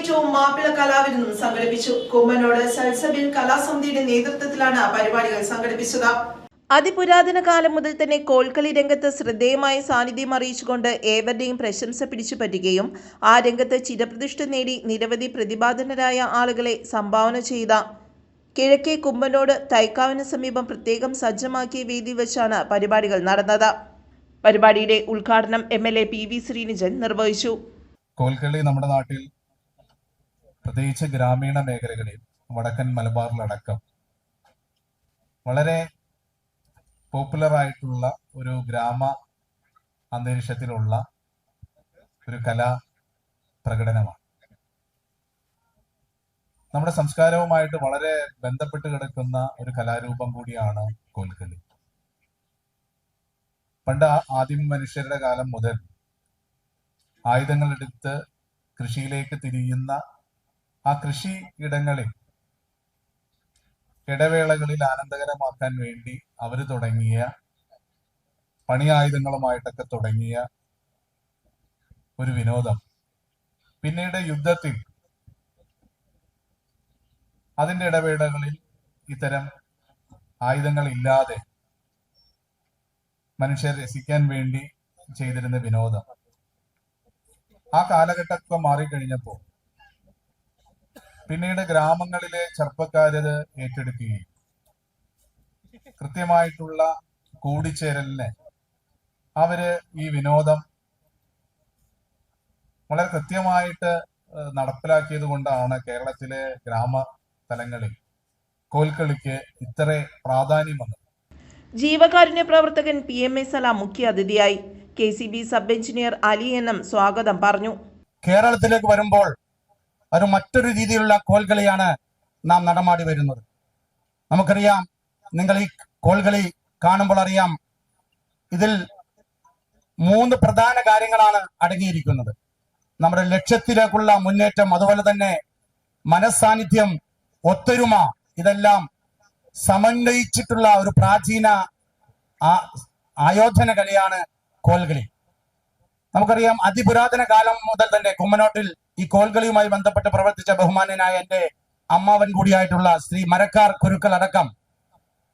അരങ്ങേറ്റവും മാപ്പിള കലാവിരുന്നും സംഘടിപ്പിച്ചു. കുമ്മനോട് സൽസബിൻ കലാസമിതിയുടെ നേതൃത്വത്തിലാണ് പരിപാടികൾ സംഘടിപ്പിച്ചത്. അതിപുരാതന കാലം മുതൽ തന്നെ കോൽക്കളി രംഗത്ത് ശ്രദ്ധേയമായ സാന്നിധ്യം അറിയിച്ചുകൊണ്ട് ഏവരുടെയും പ്രശംസ പിടിച്ചു പറ്റുകയും ആ രംഗത്ത് ചിരപ്രതിഷ്ഠ നേടി നിരവധി പ്രതിഭാധനരായ ആളുകളെ സംഭാവന ചെയ്ത കിഴക്കേ കുമ്പനോട് തൈക്കാവിന് സമീപം പ്രത്യേകം സജ്ജമാക്കിയ വേദി വെച്ചാണ് പരിപാടികൾ നടന്നത്. പരിപാടിയുടെ ഉദ്ഘാടനം M L A P V Sreenijan നിർവഹിച്ചു. കോൽക്കളി നമ്മുടെ നാട്ടിൽ പ്രത്യേകിച്ച് ഗ്രാമീണ മേഖലകളിൽ വടക്കൻ മലബാറിലടക്കം വളരെ പോപ്പുലർ ആയിട്ടുള്ള ഒരു ഗ്രാമ അന്തരീക്ഷത്തിലുള്ള ഒരു കലാ പ്രകടനമാണ്. നമ്മുടെ സംസ്കാരവുമായിട്ട് വളരെ ബന്ധപ്പെട്ട് കിടക്കുന്ന ഒരു കലാരൂപം കൂടിയാണ് കോൽക്കളി. പണ്ട് ആദിമ മനുഷ്യരുടെ കാലം മുതൽ ആയുധങ്ങളെടുത്ത് കൃഷിയിലേക്ക് തിരിയുന്ന ആ കൃഷി ഇടങ്ങളിൽ ഇടവേളകളിൽ ആനന്ദകരമാക്കാൻ വേണ്ടി അവർ തുടങ്ങിയ പണിയായുധങ്ങളുമായിട്ടൊക്കെ തുടങ്ങിയ ഒരു വിനോദം. പിന്നീട് യുദ്ധത്തിൽ അതിന്റെ ഇടവേളകളിൽ ഇത്തരം ആയുധങ്ങൾ ഇല്ലാതെ മനുഷ്യർ രസിക്കാൻ വേണ്ടി ചെയ്തിരുന്ന വിനോദം. ആ കാലഘട്ടമൊക്കെ മാറിക്കഴിഞ്ഞപ്പോ പിന്നീട് ഗ്രാമങ്ങളിലെ ചെറുപ്പക്കാരത് ഏറ്റെടുക്കുകയും കൃത്യമായിട്ടുള്ള കൂടിച്ചേരലിനെ അവർ ഈ വിനോദം വളരെ കൃത്യമായിട്ട് നടപ്പിലാക്കിയത് കൊണ്ടാണ് കേരളത്തിലെ ഗ്രാമ തലങ്ങളിൽ കോൽക്കളിക്ക് ഇത്ര പ്രാധാന്യം വന്നത്. ജീവകാരുണ്യ പ്രവർത്തകൻ പി എം എ സലാം മുഖ്യ അതിഥിയായി. K C B sub engineer Ali എന്നും സ്വാഗതം പറഞ്ഞു. കേരളത്തിലേക്ക് വരുമ്പോൾ ഒരു മറ്റൊരു രീതിയിലുള്ള കോൽകളിയാണ് നാം നടമാടി വരുന്നത്. നമുക്കറിയാം നിങ്ങൾ ഈ കോൽകളി കാണുമ്പോൾ അറിയാം ഇതിൽ മൂന്ന് പ്രധാന കാര്യങ്ങളാണ് അടങ്ങിയിരിക്കുന്നത്. നമ്മുടെ ലക്ഷ്യത്തിലേക്കുള്ള മുന്നേറ്റം അതുപോലെ തന്നെ മനസ്സാന്നിധ്യം ഒത്തൊരുമ ഇതെല്ലാം സമന്വയിച്ചിട്ടുള്ള ഒരു പ്രാചീന ആയോധന കലയാണ് കോൽകളി. നമുക്കറിയാം അതിപുരാതന കാലം മുതൽ തന്നെ കുമ്മനോട്ടിൽ ഈ കോൽകളിയുമായി ബന്ധപ്പെട്ട് പ്രവർത്തിച്ച ബഹുമാനനായ എന്റെ അമ്മാവൻ കൂടിയായിട്ടുള്ള ശ്രീ മരക്കാർ കുരുക്കൾ അടക്കം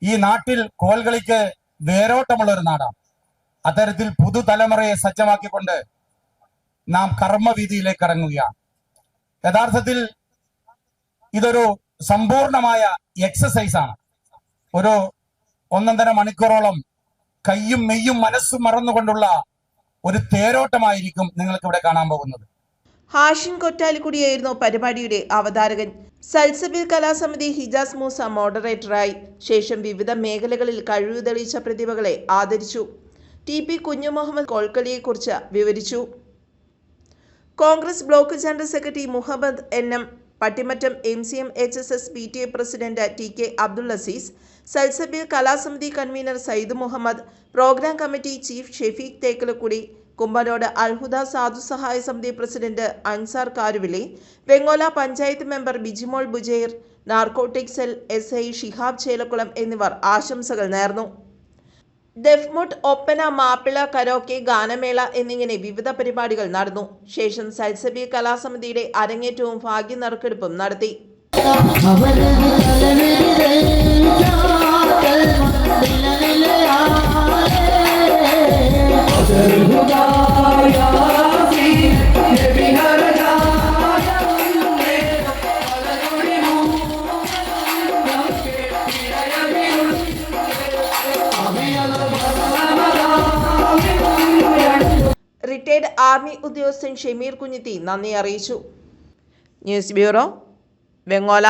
ഈ നാട്ടിൽ കോൽകളിക്ക് വേരോട്ടമുള്ള ഒരു നാടാണ്. അത്തരത്തിൽ പുതുതലമുറയെ സജ്ജമാക്കിക്കൊണ്ട് നാം കർമ്മവീതിയിലേക്ക് ഇറങ്ങുകയാണ് യഥാർത്ഥത്തിൽ ഇതൊരു സമ്പൂർണമായ എക്സസൈസ് ആണ്. ഒരു ഒന്നൊന്നര മണിക്കൂറോളം കയ്യും മെയ്യും മനസ്സും മറന്നുകൊണ്ടുള്ള ഒരു തേരോട്ടമായിരിക്കും നിങ്ങൾക്ക് ഇവിടെ കാണാൻ പോകുന്നത്. ഹാഷിൻ കൊറ്റാലിക്കുടിയായിരുന്നു പരിപാടിയുടെ അവതാരകൻ. സൽസബിൽ കലാസമിതി ഹിജാസ് മൂസ മോഡറേറ്ററായി. ശേഷം വിവിധ മേഖലകളിൽ കഴിവ് തെളിയിച്ച പ്രതിഭകളെ ആദരിച്ചു. ടി പി കുഞ്ഞുമുഹമ്മദ് കോൾക്കളിയെക്കുറിച്ച് വിവരിച്ചു. Congress block general secretary Muhammad N M Pattimattam M C M H S S P T A president T K Abdul Azeez Salsabil Kalasamithi convener Sayyid Muhammad programme committee chief Shafeeq Thekkalakkudi Kumbanod Alhuda സാധു സഹായ സമിതി president Ansar കാരുവിലെ Vengola panchayat member Bijimol Bujair narcotic cell S I Shihab Chelakkulam എന്നിവർ ആശംസകൾ നേർന്നു. ഡെഫ്മുട്ട് Oppana Mappila karaoke ഗാനമേള എന്നിങ്ങനെ വിവിധ പരിപാടികൾ നടന്നു. ശേഷം സൽസബി കലാസമിതിയുടെ അരങ്ങേറ്റവും ഭാഗ്യ നറുക്കെടുപ്പും നടത്തി റിട്ടയർഡ് ആർമി ഉദ്യോഗസ്ഥൻ ഷമീർ കുഞ്ഞിത്തി നന്ദി അറിയിച്ചു. News bureau Vengola.